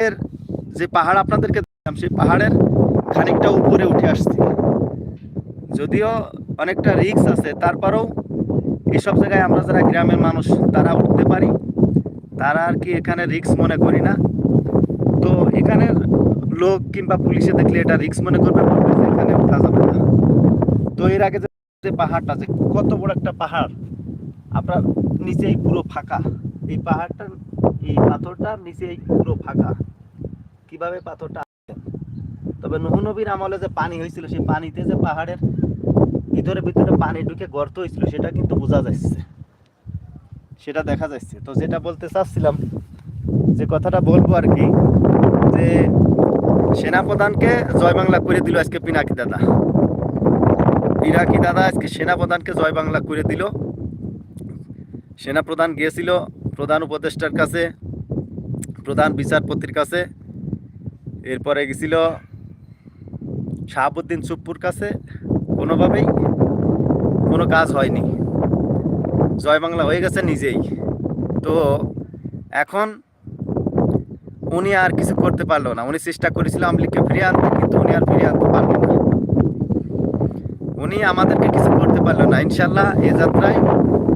এর যে পাহাড় আপনাদেরকে দিলাম সেই পাহাড়ের খানিকটা উপরে উঠে আসছি। যদিও অনেকটা রিক্স আছে, তারপরেও এইসব জায়গায় আমরা যারা গ্রামের মানুষ, তারা উঠতে পারি। তারা আর কি এখানে রিক্স মনে করি না। তো এখানের লোক কিংবা পুলিশে দেখলে এটা রিক্স মনে করবে এখানে উঠা যাবে না। তো এর আগে যে- পাহাড়টা, যে কত বড় একটা পাহাড়, আপনার নিচেই পুরো ফাঁকা। এই পাহাড়টা এই পাথরটার নিচেই পুরো ফাঁকা। কীভাবে পাথরটা? তবে নহনবীর আমলে যে পানি হয়েছিল, সেই পানিতে যে পাহাড়ের ভিতরে ভিতরে পানি ঢুকে গর্ত হয়েছিল, সেটা কিন্তু বোঝা যাচ্ছে। সেটা দেখা যাচ্ছে। তো যেটা বলতে চাচ্ছিলাম, যে কথাটা বলব আর কি, যে সেনাপ্রধানকে জয় বাংলা করে দিল আজকে পিনাকি দাদা। পিনাকি দাদা আজকে সেনাপ্রধানকে জয় বাংলা করে দিল। সেনাপ্রধান গিয়েছিল প্রধান উপদেষ্টার কাছে, প্রধান বিচারপতির কাছে। এরপরে গেছিল শাহাবুদ্দিন সুপ্পুর কাছে। কোনোভাবেই কোনো কাজ হয়নি। জয় বাংলা হয়ে গেছে নিজেই। তো এখন উনি আর কিছু করতে পারল না। উনি চেষ্টা করেছিল আওয়ামী লীগকে আনতে, কিন্তু উনি আর ফিরিয়ে আনতে পারল না। উনি আমাদেরকে কিছু করতে পারল না। ইনশাল্লাহ এ যাত্রায়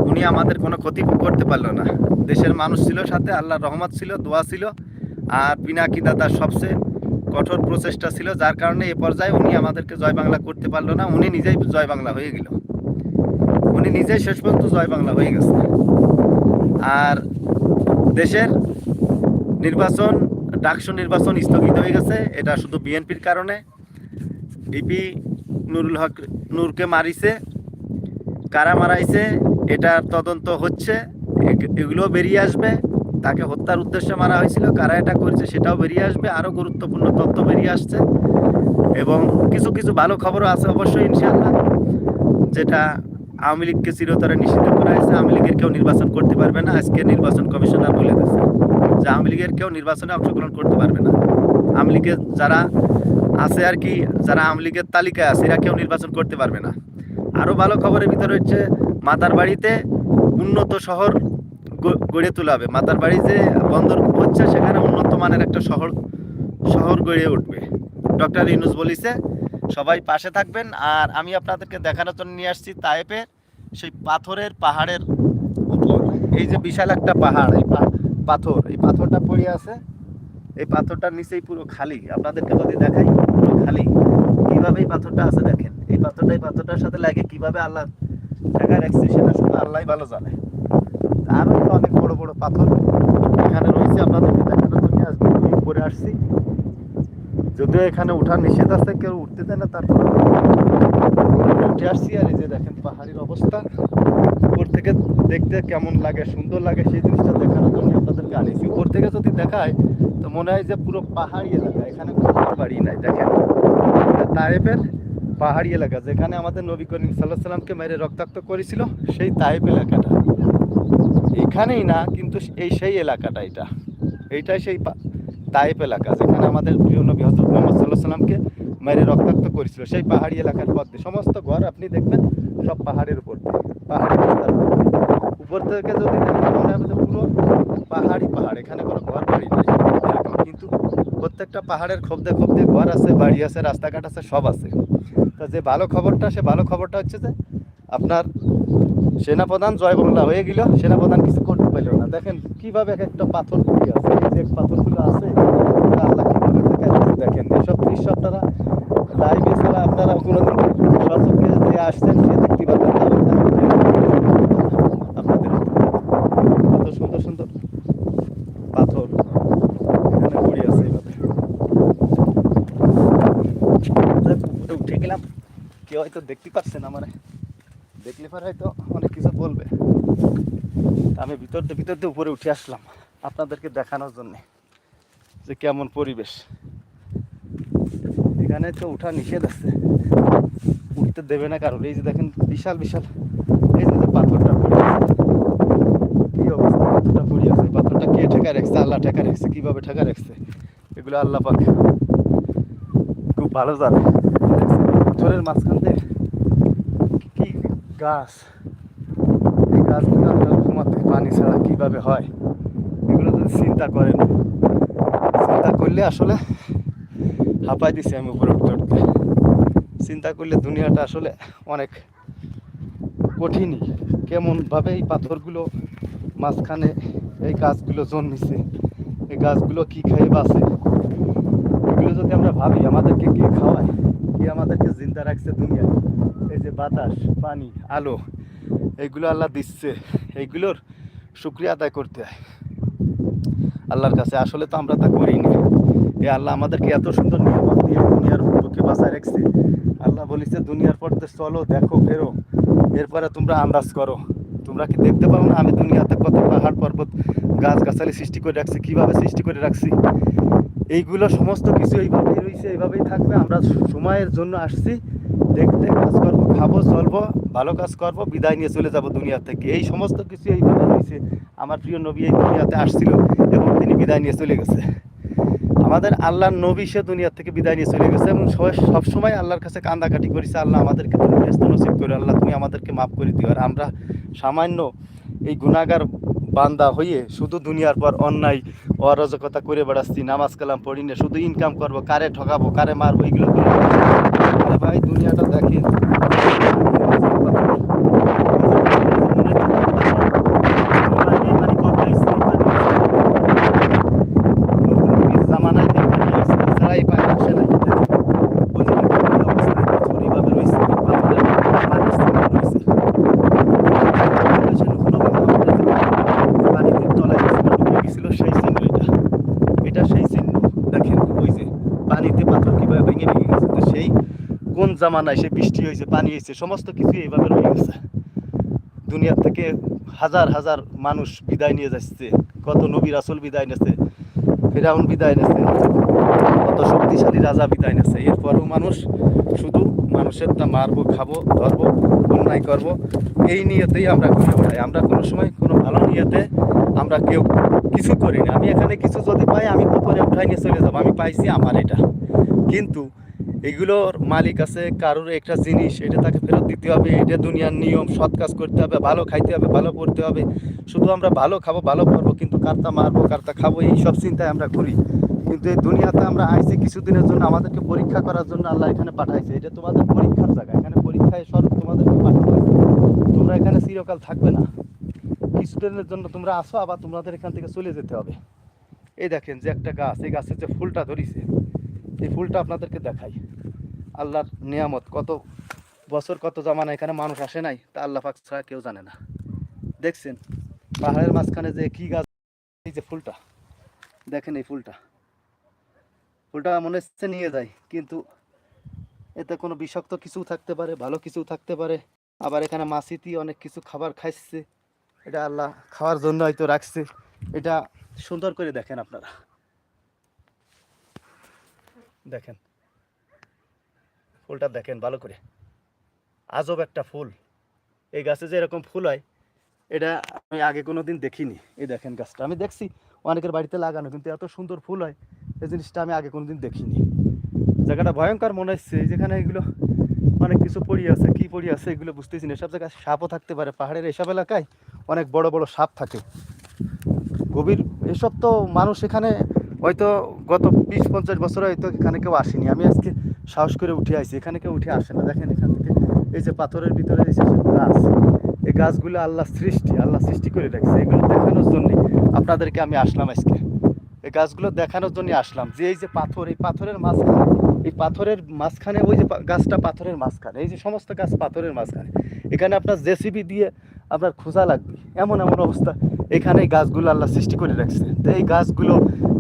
উনি আমাদের কোনো ক্ষতি করতে পারল না। দেশের মানুষ ছিল সাথে, আল্লাহর রহমত ছিল, দোয়া ছিল, আর পিনাকি দাদার সবচেয়ে কঠোর প্রচেষ্টা ছিল, যার কারণে এ পর্যায়ে উনি আমাদেরকে জয় বাংলা করতে পারল না, উনি নিজেই জয় বাংলা হয়ে গেল। উনি নিজেই শেষ পর্যন্ত জয় বাংলা হয়ে গেছে। আর দেশের নির্বাচন, ডাকসু নির্বাচন স্থগিত হয়ে গেছে, এটা শুধু বিএনপির কারণে। ইপি নুরুল হক নূরকে মারিছে, কারা মারাইছে এটার তদন্ত হচ্ছে, এগ- এগুলো বেরিয়ে আসবে। তাকে হত্যার উদ্দেশ্যে মারা হয়েছিল, কারা এটা করেছে সেটাও বেরিয়ে আসবে, আরও গুরুত্বপূর্ণ তথ্য বেরিয়ে আসছে। এবং কিছু কিছু ভালো খবরও আছে অবশ্যই, ইনশাআল্লাহ, যেটা আওয়ামী লীগকে চিরতরে নিষিদ্ধ করা হয়েছে। আওয়ামী লীগের কেউ নির্বাচন করতে পারবে না, আজকে নির্বাচন কমিশনার বলে দিয়েছে যে আওয়ামী লীগের কেউ নির্বাচনে অংশগ্রহণ করতে পারবে না। আওয়ামী লীগের যারা আছে আর কি, যারা আওয়ামী লীগের তালিকায় আছে, এরা কেউ নির্বাচন করতে পারবে না। আরও ভালো খবরের ভিতরে হচ্ছে মাতার বাড়িতে উন্নত শহর গড়ে তোলা হবে। মাতার বাড়ি যে বন্দর হচ্ছে, সেখানে উন্নত মানের একটা শহর শহর গড়ে উঠবে। ডক্টর ইনুস বলিছে, সবাই পাশে থাকবেন। আর আমি আপনাদেরকে দেখানোর জন্য নিয়ে আসছি তায়েপের সেই পাথরের পাহাড়ের উপর। এই যে বিশাল একটা পাহাড়, এই পাথর, এই পাথরটা পড়ে আছে। এই পাথরটার নিচেই পুরো খালি। আপনাদেরকে যদি দেখাই, পুরো খালি। কীভাবে এই পাথরটা আছে দেখেন। এই পাথরটা, এই পাথরটার সাথে লাগে কীভাবে আল্লাহ ঢাকা রাখছে সেটা শুধু আল্লাহ ভালো জানে। আরও অনেক বড় বড় পাথর এখানে রয়েছে, আপনাদেরকে দেখানোর জন্য আমি উপরে আসছি। যদিও এখানে উঠার নিষেধ আছে, কেউ উঠতে দেয় না, তারপর উঠে আসছি। আর এই যে দেখেন পাহাড়ির অবস্থা। উপর থেকে দেখতে কেমন লাগে, সুন্দর লাগে, সেই জিনিসটা দেখানোর জন্য আপনাদেরকে আনিছি উপর থেকে যদি দেখায়, তো মনে হয় যে পুরো পাহাড়ি এলাকা, এখানে কোনো বাড়ি নাই, দেখেন। তায়েবের পাহাড়ি এলাকা, যেখানে আমাদের নবী করিম সাল্লাহ সাল্লামকে মেরে রক্তাক্ত করেছিল, সেই তায়েব এলাকাটা। এখানেই না, কিন্তু এই সেই এলাকাটা এটা। এইটাই সেই পা- তায়েব এলাকা, যেখানে আমাদের প্রিয় নবী হজরত মোহাম্মদ সাল্লাহ সাল্লামকে মেরে রক্তাক্ত করেছিল। সেই পাহাড়ি এলাকার পথে সমস্ত ঘর আপনি দেখবেন সব পাহাড়ের উপর পাহাড়ি উপর থেকে যদি মনে পুরো পাহাড়ি পাহাড়, এখানে কোনো ঘর বাড়ি নেই। কিন্তু প্রত্যেকটা পাহাড়ের খোপদে খোপদে ঘর আছে, বাড়ি আছে, রাস্তাঘাট আছে, সব আছে। তা যে ভালো খবরটা, সে ভালো খবরটা হচ্ছে যে আপনার সেনাপ্রধান জয় বাংলা হয়ে গেল। সেনাপ্রধান কিছু করতে পারল না। দেখেন কীভাবে এক একটা পাথর আছে যে পাথরগুলো আছে। দেখেন? এসব দৃশ্য আপনারা লাইভে ছাড়া আপনারা কোনোদিন সচক্ষে যে আসছেন সে দেখতে পাবেন না আপনাদের কত সুন্দর সুন্দর পাথর এখানে পড়ে আছে এইভাবে যাক, উপরে উঠে গেলাম কেউ হয়তো দেখতে পাচ্ছেন আমার। দেখলে পরে হয়তো অনেক কিছু বলবে। আমি ভিতর ভিতর দিয়ে উপরে উঠে আসলাম আপনাদেরকে দেখানোর জন্যে, যে কেমন পরিবেশ। এখানে তো উঠা নিষেধ আছে। উঠতে দেবে না কারণ এই যে দেখেন, বিশাল বিশাল। এই যে পাথরটা কি অবস্থা? পাথরটা পড়ে আছে। পাথরটা কে ঠেকা রাখছে? আল্লাহ ঠেকা রাখছে। কীভাবে ঠেকা রাখছে? এগুলো আল্লাহ পাক। খুব ভালো জানে। পাথরের মাঝখান থেকে গাছ। এই গাছগুলো আপনার ঘুমাতে পানি ছাড়া কীভাবে হয়? এগুলো যদি চিন্তা করেন, চিন্তা করলে আসলে হাঁপাই দিছি আমি উপরে উঠতে চিন্তা করলে দুনিয়াটা আসলে অনেক কঠিনই। কেমনভাবে এই পাথরগুলো মাঝখানে এই গাছগুলো জন্মিছে, এই গাছগুলো কী খেয়ে এগুলো যদি আমরা ভাবি, আমাদেরকে কে খাওয়ায়? কে আমাদেরকে জিন্দা রাখছে দুনিয়ায়? এই যে বাতাস, পানি, আলো এইগুলো আল্লাহ দিচ্ছে। এইগুলোর শুক্রিয়া আদায় করতে হয়। আল্লাহর কাছে আসলে তো আমরা তা করি না। এ আল্লাহ আমাদেরকে এত সুন্দর নিয়ামত দিয়ে দুনিয়ার বুকে বাঁচায় রাখছে। আল্লাহ বলিছে, দুনিয়ার পথে চলো, দেখো, ফেরো। এরপরে তোমরা আন্দাজ করো। তোমরা কি দেখতে পারো না আমি দুনিয়াতে কত পাহাড় পর্বত গাছ গাছালি সৃষ্টি করে রাখছি? কীভাবে সৃষ্টি করে রাখছি? এইগুলো সমস্ত কিছু এইভাবেই রয়েছে, এইভাবেই থাকবে। আমরা সময়ের জন্য আসছি। দেখতে কাজ করব, খাব, চলবো, ভালো কাজ করব, বিদায় নিয়ে চলে যাব দুনিয়া থেকে। এই সমস্ত কিছু এইভাবে রয়েছে। আমার প্রিয় নবী এই দুনিয়াতে আসছিল এবং তিনি বিদায় নিয়ে চলে গেছে। আমাদের আল্লাহর নবী সে দুনিয়া থেকে বিদায় নিয়ে চলে গেছে এবং সবাই সবসময় আল্লাহর কাছে কান্দাকাটি করেছে, আল্লাহ, আমাদেরকে তুমি ব্যস্ত নসিব করে, আল্লাহ, তুমি আমাদেরকে মাফ করে দিও। আর আমরা সামান্য এই গুণাগার বান্দা হয়ে শুধু দুনিয়ার পর অন্যায় অরাজকতা করে বেড়াচ্ছি, নামাজ কালাম পড়ি না, শুধু ইনকাম করব, কারে ঠকাবো, কারে মারবো আরে ভাই, দুনিয়াটা দেখেন জামানায় দেখবেন না, ইসলাম ছাড়াই পায় আসে নাই। ওই যে দেখেন কি অবস্থা, পাথর এইভাবে রয়েছে, পাথরের পানির স্তর রয়েছে। বাংলাদেশের লোকজন আমাদের যে পানিতে তলায় গেছিল, ডুবে গেছিল, সেই চিহ্ন এটা। এটা সেই চিহ্ন দেখেন ওই যে পানিতে পাথর কীভাবে ভেঙে ভেঙে গেছে তো সেই কোন জামানায় বৃষ্টি হয়েছে, পানি হয়েছে, সমস্ত কিছু এইভাবে রয়ে গেছে। দুনিয়ার থেকে হাজার হাজার মানুষ বিদায় নিয়ে যাচ্ছে, কত নবী রাসুল বিদায় নিয়েছে, ফেরাউন বিদায় নিয়েছে, কত শক্তিশালী রাজা বিদায় নিয়েছে। এরপরেও মানুষ শুধু মানুষের তা মারবো, খাব, ধরবো, অন্যায় করব, এই নিয়েতেই আমরা ঘুরে বেড়াই। আমরা কোনো সময় কোনো ভালো নিয়েতে আমরা কেউ কিছু করি না। আমি এখানে কিছু যদি পাই, আমি উপরে উঠাই নিয়ে চলে যাব। আমি পাইছি আমার এটা। কিন্তু এগুলোর মালিক আছে, কারোর একটা জিনিস, এটা তাকে ফেরত দিতে হবে, এটা দুনিয়ার নিয়ম, সৎ কাজ করতে হবে, ভালো খাইতে হবে, ভালো পড়তে হবে। শুধু আমরা ভালো খাব, ভালো পড়ব, কিন্তু কারতা মারবো কারতা খাব, এই সব চিন্তায় আমরা করি কিন্তু এই দুনিয়াতে আমরা আইছি কিছুদিনের জন্য, আমাদেরকে পরীক্ষা করার জন্য আল্লাহ এখানে পাঠাইছে। এটা তোমাদের পরীক্ষার জায়গা, এখানে পরীক্ষায় স্বরূপ তোমাদেরকে পাঠানো। তোমরা এখানে চিরকাল থাকবে না। কিছুদিনের জন্য তোমরা আসো, আবার তোমাদের এখান থেকে চলে যেতে হবে। এই দেখেন যে একটা গাছ, এই গাছের যে ফুলটা ধরিছে, এই ফুলটা আপনাদেরকে দেখাই। আল্লাহর নিয়ামত, কত বছর, কত জামানা এখানে মানুষ আসে নাই, তা আল্লাহ পাক ছাড়া কেউ জানে না। দেখছেন, পাহাড়ের মাঝখানে যে কি গাছ, এই যে ফুলটা, দেখেন এই ফুলটা। ফুলটা মনে হচ্ছে নিয়ে যায়, কিন্তু এতে কোনো বিষাক্ত কিছু থাকতে পারে, ভালো কিছু থাকতে পারে। আবার এখানে মাছিতি অনেক কিছু খাবার খাইছে, এটা আল্লাহ খাওয়ার জন্য হয়তো রাখছে। এটা সুন্দর করে দেখেন আপনারা। দেখেন ফুলটা দেখেন ভালো করে। আজব একটা ফুল। এই গাছে যে এরকম ফুল হয়, এটা আমি আগে কোনো দিন দেখিনি। এই দেখেন গাছটা। আমি দেখছি অনেকের বাড়িতে লাগানো, কিন্তু এত সুন্দর ফুল হয়, এই জিনিসটা আমি আগে কোনো দিন দেখিনি। জায়গাটা ভয়ঙ্কর মনে হচ্ছে যেখানে এগুলো অনেক কিছু পড়ি আছে, কি পড়ি আছে এগুলো বুঝতেছি না। এসব জায়গায় সাপও থাকতে পারে, পাহাড়ের এসব এলাকায় অনেক বড় বড় সাপ থাকে। গভীর, এসব তো মানুষ এখানে হয়তো গত বিশ পঞ্চাশ বছর হয়তো এখানে কেউ আসেনি। আমি আজকে সাহস করে উঠে আসি এখানে কেউ উঠে আসে না। দেখেন এখান থেকে এই যে পাথরের ভিতরে এই যে গাছ, এই গাছগুলো আল্লাহ সৃষ্টি আল্লাহ সৃষ্টি করে রাখছে। এগুলো দেখানোর জন্য আপনাদেরকে আমি আসলাম আজকে। এই গাছগুলো দেখানোর জন্য আসলাম। যে এই যে পাথর, এই পাথরের মাঝখানে, এই পাথরের মাঝখানে, ওই যে গাছটা পাথরের মাঝখানে, এই যে সমস্ত গাছ পাথরের মাঝখানে, এখানে আপনার জেসিবি দিয়ে আপনার খোঁজা লাগবে। এমন এমন অবস্থা এখানে গাছগুলো আল্লাহ সৃষ্টি করে রাখছে। তো এই গাছগুলো,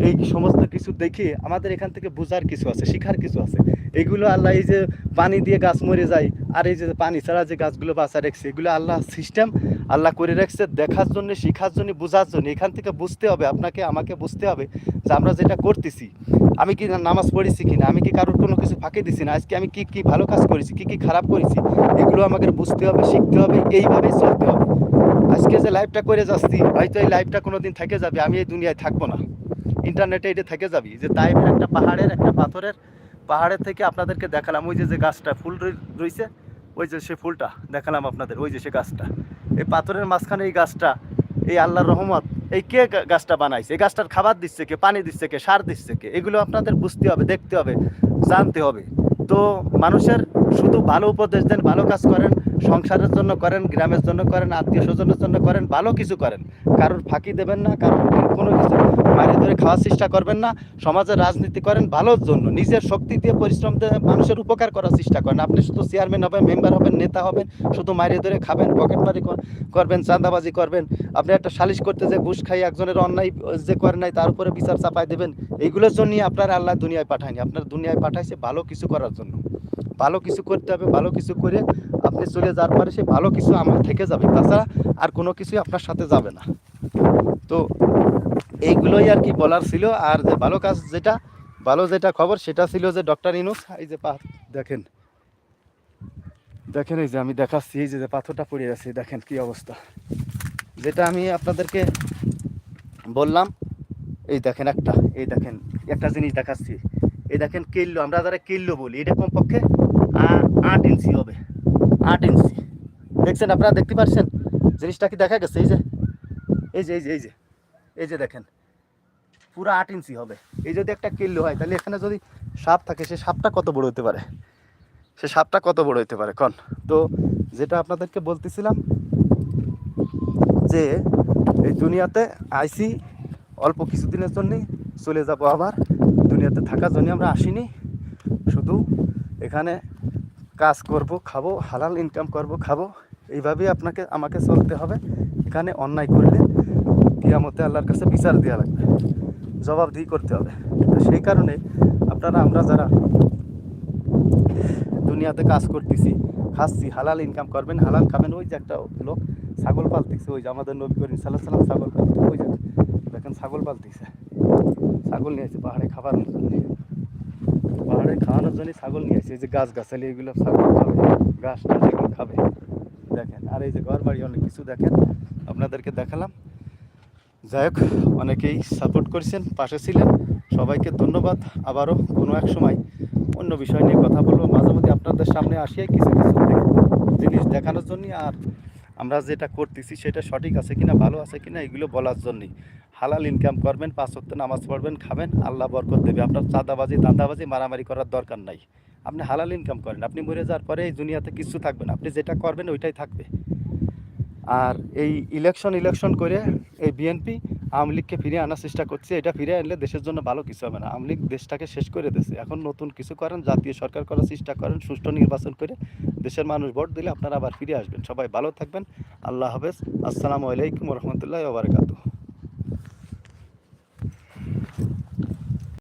এই সমস্ত কিছু দেখে আমাদের এখান থেকে বোঝার কিছু আছে, শিখার কিছু আছে। এইগুলো আল্লাহ এই যে পানি দিয়ে গাছ মরে যায়, আর এই যে পানি ছাড়া যে গাছগুলো বাঁচা রাখছে, এগুলো আল্লাহ সিস্টেম আল্লাহ করে রাখছে দেখার জন্য, শিখার জন্য, বোঝার জন্য। এখান থেকে বুঝতে হবে, আপনাকে, আমাকে বুঝতে হবে যে আমরা যেটা করতেছি। আমি কি নামাজ পড়েছি কিনা? আমি কি কারোর কোনো কিছু ফাঁকে দিছি না? আজকে আমি কি কি ভালো কাজ করেছি, কি কি খারাপ করেছি? এগুলো আমাকে বুঝতে হবে, শিখতে হবে, এইভাবেই চলতে হবে। আজকে যে লাইভটা করে যাচ্ছি, হয়তো এই লাইভটা কোনো দিন থেকে যাবে, আমি এই দুনিয়ায় থাকব না। ইন্টারনেটে এটা থেকে যাবি, যে তাইফের একটা পাহাড়ের, একটা পাথরের পাহাড়ের থেকে আপনাদেরকে দেখালাম, ওই যে যে গাছটা ফুল রয়েছে ওই যে সে ফুলটা দেখালাম আপনাদের, ওই যে সে গাছটা। এই পাথরের মাঝখানে এই গাছটা, এই আল্লাহর রহমত, এই কে গাছটা বানাইছে? এই গাছটার খাবার দিচ্ছে কে? পানি দিচ্ছে কে? সার দিচ্ছে কে? এগুলো আপনাদের বুঝতে হবে, দেখতে হবে, জানতে হবে। তো মানুষের শুধু ভালো উপদেশ দেন, ভালো কাজ করেন, সংসারের জন্য করেন, গ্রামের জন্য করেন, আত্মীয় স্বজনের জন্য করেন, ভালো কিছু করেন। কারোর ফাঁকি দেবেন না, কারোর কোনো কিছু মারি ধরে খাওয়ার চেষ্টা করবেন না। সমাজের রাজনীতি করেন ভালোর জন্য, নিজের শক্তি দিয়ে পরিশ্রম দিয়ে মানুষের উপকার করার চেষ্টা করেন। আপনি শুধু চেয়ারম্যান হবেন মেম্বার হবেন, নেতা হবেন, শুধু মারিয়ে ধরে খাবেন পকেট মারি করবেন, চাঁদাবাজি করবেন। আপনি একটা সালিশ করতে যে ঘুষ খাই, একজনের অন্যায় যে করে নাই, তার উপরে বিচার চাপাই দেবেন। এইগুলোর জন্যই আপনার আল্লাহ দুনিয়ায় পাঠায়নি। আপনার দুনিয়ায় পাঠাইছে ভালো কিছু করার জন্য। ভালো কিছু করতে হবে, ভালো কিছু করে আপনি চলে যাওয়ার পরে সে ভালো কিছু আমার থেকে যাবে। তাছাড়া আর কোনো কিছুই আপনার সাথে যাবে না। তো এইগুলোই আর কি বলার ছিল। আর যে ভালো কাজ যেটা, ভালো যেটা খবর সেটা ছিল যে ডক্টর ইনুস, এই যে পা দেখেন। দেখেন এই যে আমি দেখাচ্ছি, এই যে পাথরটা পড়ে আছে, দেখেন কি অবস্থা। যেটা আমি আপনাদেরকে বললাম, এই দেখেন একটা, এই দেখেন, একটা জিনিস দেখাচ্ছি। এই দেখেন কিল্লো, আমরা যারা কিল্লো বলি, এটা কমপক্ষে আট ইঞ্চি হবে। আট ইঞ্চি। দেখছেন আপনারা, দেখতে পাচ্ছেন? জিনিসটা কি দেখা গেছে? এই যে এই যে এই যে এই যে এই যে দেখেন। পুরো আট ইঞ্চি হবে। এই যদি একটা কিল্লো হয়, তাহলে এখানে যদি সাপ থাকে, সে সাপটা কত বড় হতে পারে? সে সাপটা কত বড় হতে পারে? কন? তো যেটা আপনাদেরকে বলতেছিলাম যে, এই দুনিয়াতে আইসি অল্প কিছুদিনের জন্যই চলে যাব আবার। দুনিয়াতে থাকার জন্য আমরা আসিনি। শুধু এখানে কাজ করব, খাব, হালাল ইনকাম করব, খাব। এইভাবেই আপনাকে, আমাকে চলতে হবে। এখানে অন্যায় করলে কিয়ামতে আল্লাহর কাছে বিচার দেওয়া লাগবে, জবাবদিহি করতে হবে। তো সেই কারণে আপনারা, আমরা যারা দুনিয়াতে কাজ করতেছি, খাচ্ছি, হালাল ইনকাম করবেন, হালাল খাবেন, ওই যে একটা লোক ছাগল পালতেছে, ওই যে আমাদের নবী করিম সাল্লাহ সাল্লাম ছাগল পালতে ওই যে দেখেন ছাগল পালতেছে। ছাগল নিয়ে আসছে পাহাড়ে খাবার পাহাড়ে জন্য ছাগল নিয়ে আসছে এই যে গাছ গাছালি এগুলো ছাগল খাবে গাছ টাছ এগুলো খাবে। দেখেন, আর এই যে ঘর বাড়ি অনেক কিছু দেখেন, আপনাদেরকে দেখালাম। যাই হোক, অনেকেই সাপোর্ট করেছেন, পাশে ছিলেন। সবাইকে ধন্যবাদ। আবারও কোনো এক সময় অন্য বিষয় নিয়ে কথা বলব। মাঝে মধ্যে আপনাদের সামনে আসিয়াই কিছু কিছু জিনিস দেখানোর জন্যই আর আমরা যেটা করতেছি সেটা সঠিক আছে কিনা, ভালো আছে কিনা, এগুলো বলার জন্যই। হালাল ইনকাম করবেন, পাঁচ ওয়াক্ত নামাজ পড়বেন, খাবেন, আল্লাহ বরকত দেবে। আপনার চাঁদাবাজি দাঁদাবাজি মারামারি করার দরকার নাই। আপনি হালাল ইনকাম করেন, আপনি মরে যাওয়ার পরে এই দুনিয়াতে কিছু থাকবে না। আপনি যেটা করবেন ওইটাই থাকবে। আর এই ইলেকশন ইলেকশন করে এই বিএনপি আওয়ামী লীগকে ফিরিয়ে আনার চেষ্টা করছে, এটা ফিরে আনলে দেশের জন্য ভালো কিছু হবে না। আওয়ামী লীগ দেশটাকে শেষ করে দিয়েছে। এখন নতুন কিছু করেন, জাতীয় সরকার করার চেষ্টা করেন, সুষ্ঠু নির্বাচন করে দেশের মানুষ ভোট দিলে আপনারা আবার ফিরে আসবেন। সবাই ভালো থাকবেন। আল্লাহ হাফেজ। আসসালামু আলাইকুম রহমতুল্লাহ ওবরাকাতু